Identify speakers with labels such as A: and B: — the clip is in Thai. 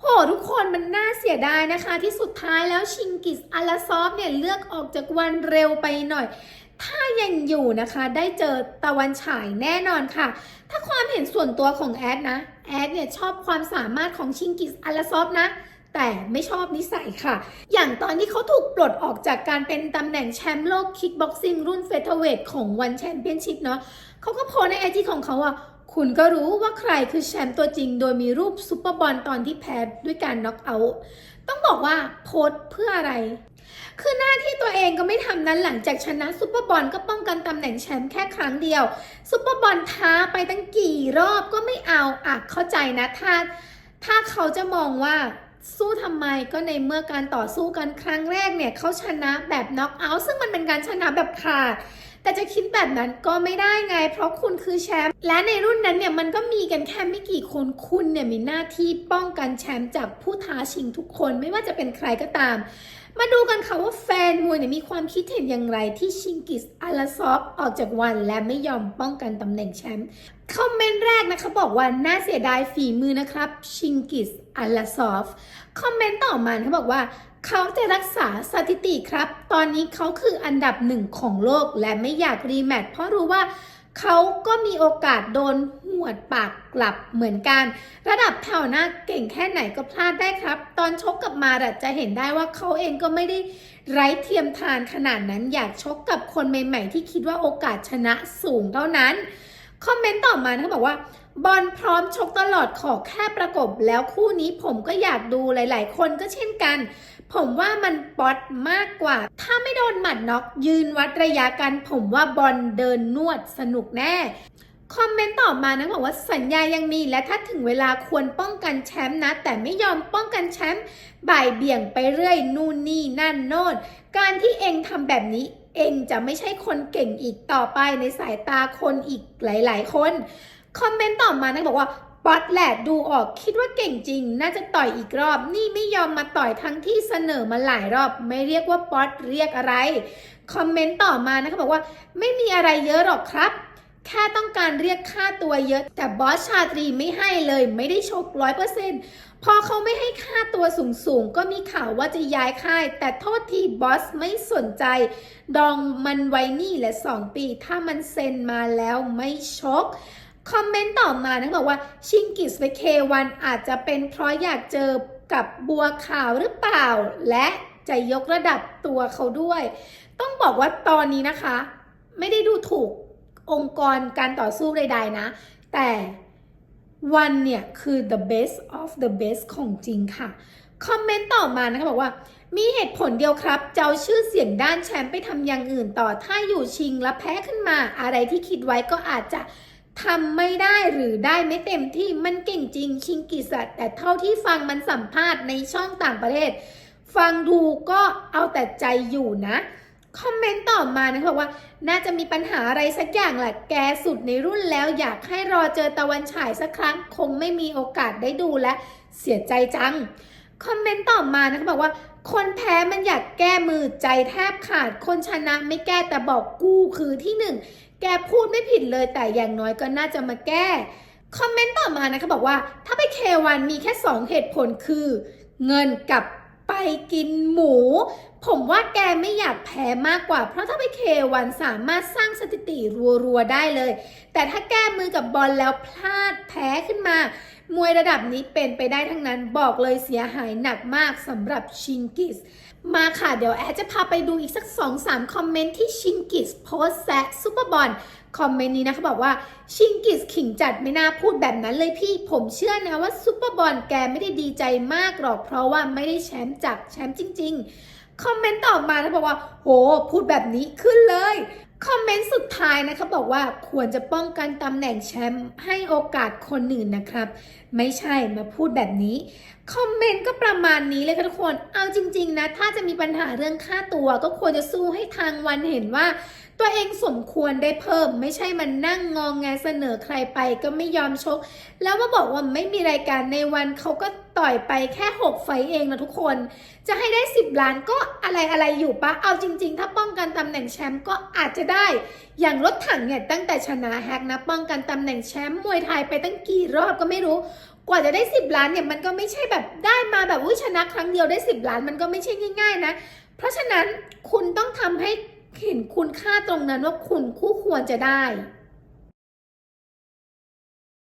A: โหทุกคนมันน่าเสียดายนะคะ ที่สุดท้ายแล้วชิงกิสอาลาซอฟเนี่ยเลือกออกจากวันเร็วไปหน่อย ถ้ายังอยู่นะคะได้เจอตะวันฉายแน่นอนค่ะ ถ้าความเห็นส่วนตัวของแอดนะ แอดเนี่ยชอบความสามารถของชิงกิสอาลาซอฟนะแต่ไม่ชอบนิสัยค่ะ อย่างตอนที่เขาถูกปลดออกจากการเป็นตำแหน่งแชมป์โลกคิกบ็อกซิ่งรุ่นเฟเธอร์เวทของวันแชมเปี้ยนชิพเนาะเขาก็โพสในไอจีของเขาว่า คุณก็รู้ว่าใครคือแชมป์ตัวจริง โดยมีรูปซุปเปอร์บอลตอนที่แพ้ด้วยการน็อกเอาท์ต้องบอกว่าโพสเพื่ออะไร คือหน้าที่ตัวเองก็ไม่ทำนั้นหลังจากชนะซุปเปอร์บอลก็ป้องกันตำแหน่งแชมป์แค่ครั้งเดียวซุปเปอร์บอลท้าไปตั้งกี่รอบก็ไม่เอาอะเข้าใจนะถ้าถ้าเขาจะมองว่าสู้ทำไมก็ในเมื่อการต่อสู้กันครั้งแรกเนี่ยเขาชนะแบบน็อกเอาท์ซึ่งมันเป็นการชนะแบบขาด แต่จะคิดแบบนั้นก็ไม่ได้ไง เพราะคุณคือแชมป์และในรุ่นนั้นเนี่ยมันก็มีกันแค่ไม่กี่คนคุณเนี่ยมีหน้าที่ป้องกันแชมป์จากผู้ท้าชิงทุกคนไม่ว่าจะเป็นใครก็ตาม มาดูกันค่ะว่าแฟนมวยเนี่ยมีความคิดเห็นอย่างไรที่ชิงกิสอาลาซอฟออกจากวันและไม่ยอมป้องกันตำแหน่งแชมป์คอมเมนต์แรกนะคะบอกว่า น่าเสียดายฝีมือนะครับ ชิงกิสอาลาซอฟคอมเมนต์ต่อมาเขาบอกว่าเขาจะรักษาสถิติครับ ตอนนี้เขาคืออันดับหนึ่งของโลกและไม่อยากรีแมตช์เพราะรู้ว่า เขาก็มีโอกาสโดนหวดปากกลับเหมือนกัน ระดับแถวหน้าเก่งแค่ไหนก็พลาดได้ครับ ตอนชกกับมาดจะเห็นได้ว่าเขาเองก็ไม่ได้ไร้เทียมทานขนาดนั้นอยากชกกับคนใหม่ ๆ ที่คิดว่าโอกาสชนะสูงเท่านั้น คอมเมนต์ต่อมาเขาบอกว่า บอลพร้อมชกตลอดขอแค่ประกบแล้วคู่นี้ผมก็อยากดูหลาย ๆ คนก็เช่นกัน ผมว่ามันป๊อตมากกว่า ถ้าไม่โดนหมัดน็อกยืนวัดระยะกัน ผมว่าบอลเดินนวดสนุกแน่คอมเมนต์ต่อมานะบอกว่าสัญญายังมีและถ้าถึงเวลาควรป้องกันแชมป์นะ แต่ไม่ยอมป้องกันแชมป์บ่ายเบี่ยงไปเรื่อยนู่นนี่นั่นโน่น การที่เองทำแบบนี้ เองจะไม่ใช่คนเก่งอีกต่อไปในสายตาคนอีกหลาย ๆ คน คอมเมนต์ต่อมานะบอกว่าป๊อตแหละดูออกคิดว่าเก่งจริง น่าจะต่อยอีกรอบ นี่ไม่ยอมมาต่อยทั้งที่เสนอมาหลายรอบ ไม่เรียกว่าป๊อตเรียกอะไร คอมเมนต์ต่อมานะคะบอกว่า ไม่มีอะไรเยอะหรอกครับ แค่ต้องการเรียกค่าตัวเยอะ แต่บอสชาตรีไม่ให้เลย ไม่ได้ชกร้อยเปอร์เซ็นต์พอเขาไม่ให้ค่าตัวสูงๆ ก็มีข่าวว่าจะย้ายค่าย แต่โทษทีบอสไม่สนใจ ดองมันไว้นี่แหละ2ปี ถ้ามันเซ็นมาแล้วไม่ชก คอมเมนต์ต่อมานะบอกว่าชิงกิสไปเควันอาจจะเป็นเพราะอยากเจอกับบัวขาวหรือเปล่า และจะยกระดับตัวเขาด้วย ต้องบอกว่าตอนนี้นะคะ ไม่ได้ดูถูกองค์กรการต่อสู้ใดๆนะ แต่วันเนี่ยคือ the best of the best ของจริงค่ะ คอมเมนต์ต่อมานะคะบอกว่า มีเหตุผลเดียวครับ เจ้าชื่อเสียงด้านแชมป์ไปทำอย่างอื่นต่อ ถ้าอยู่ชิงแล้วแพ้ขึ้นมา อะไรที่คิดไว้ก็อาจจะ ทำไม่ได้หรือได้ไม่เต็มที่มันเก่งจริง ชิงกิสัตแต่เท่าที่ฟังมันสัมภาษณ์ในช่องต่างประเทศ ฟังดูก็เอาแต่ใจอยู่นะคอมเมนต์ต่อมานะคะบอกว่า น่าจะมีปัญหาอะไรสักอย่างแหละแกสุดในรุ่นแล้วอยากให้รอเจอตะวันฉายสักครั้ง คงไม่มีโอกาสได้ดูและเสียใจจัง คอมเมนต์ต่อมานะคะบอกว่า คนแพ้มันอยากแก้มือใจแทบขาด คนชนะไม่แก้แต่บอกกูคือที่หนึ่งแกพูดไม่ผิดเลยแต่อย่างน้อยก็น่าจะมาแก้ คอมเมนต์ต่อมานะคะบอกว่าถ้าไปเควันมีแค่ 2 เหตุผลคือ เงินกับไปกินหมู ผมว่าแกไม่อยากแพ้มากกว่า เพราะถ้าไปเควันสามารถสร้างสถิติรัวๆได้เลย แต่ถ้าแก้มือกับบอลแล้วพลาดแพ้ขึ้นมา มวยระดับนี้เป็นไปได้ทั้งนั้นบอกเลยเสียหายหนักมากสำหรับชิงกิส มาค่ะเดี๋ยวแอดจะพาไปดูอีกสัก 2-3 คอมเมนต์ที่ชิงกิสโพสแซะซูเปอร์บอลคอมเมนต์นี้นะคะบอกว่าชิงกิสขิงจัดไม่น่าพูดแบบนั้นเลยพี่ ผมเชื่อนะว่าซูเปอร์บอลแกไม่ได้ดีใจมากหรอก เพราะว่าไม่ได้แชมป์จากแชมป์จริง ๆ คอมเมนต์ต่อมานะบอกว่า โห พูดแบบนี้ขึ้นเลย คอมเมนต์สุดท้ายนะคะบอกว่าควรจะป้องกันตำแหน่งแชมป์ให้โอกาสคนอื่นนะครับ ไม่ใช่มาพูดแบบนี้ คอมเมนต์ก็ประมาณนี้เลยค่ะทุกคน เอาจริง ๆ นะ ถ้าจะมีปัญหาเรื่องค่าตัวก็ควรจะสู้ให้ทางวันเห็นว่า ตัวเองสมควรได้เพิ่ม ไม่ใช่มันนั่งงองแงเสนอใครไปก็ไม่ยอมชก แล้วมาบอกว่าไม่มีรายการในวันเขาก็ต่อยไปแค่ 6 ไฟเองนะทุกคน จะให้ได้ 10 ล้านก็อะไรอะไรอยู่ปะเอาจริง ๆ ถ้าป้องกันตำแหน่งแชมป์ก็อาจจะได้ อย่างรถถังเนี่ยตั้งแต่ชนะแฮกนะป้องกันตำแหน่งแชมป์มวยไทยไปตั้งกี่รอบก็ไม่รู้ กว่าจะได้ 10 ล้านเนี่ยมันก็ไม่ใช่แบบได้มาแบบอุ้ยชนะครั้งเดียวได้ 10 ล้านมันก็ไม่ใช่ง่าย ๆ นะ เพราะฉะนั้นคุณต้องทำให้เห็นคุณค่าตรงนั้นว่าคุณคู่ควรจะได้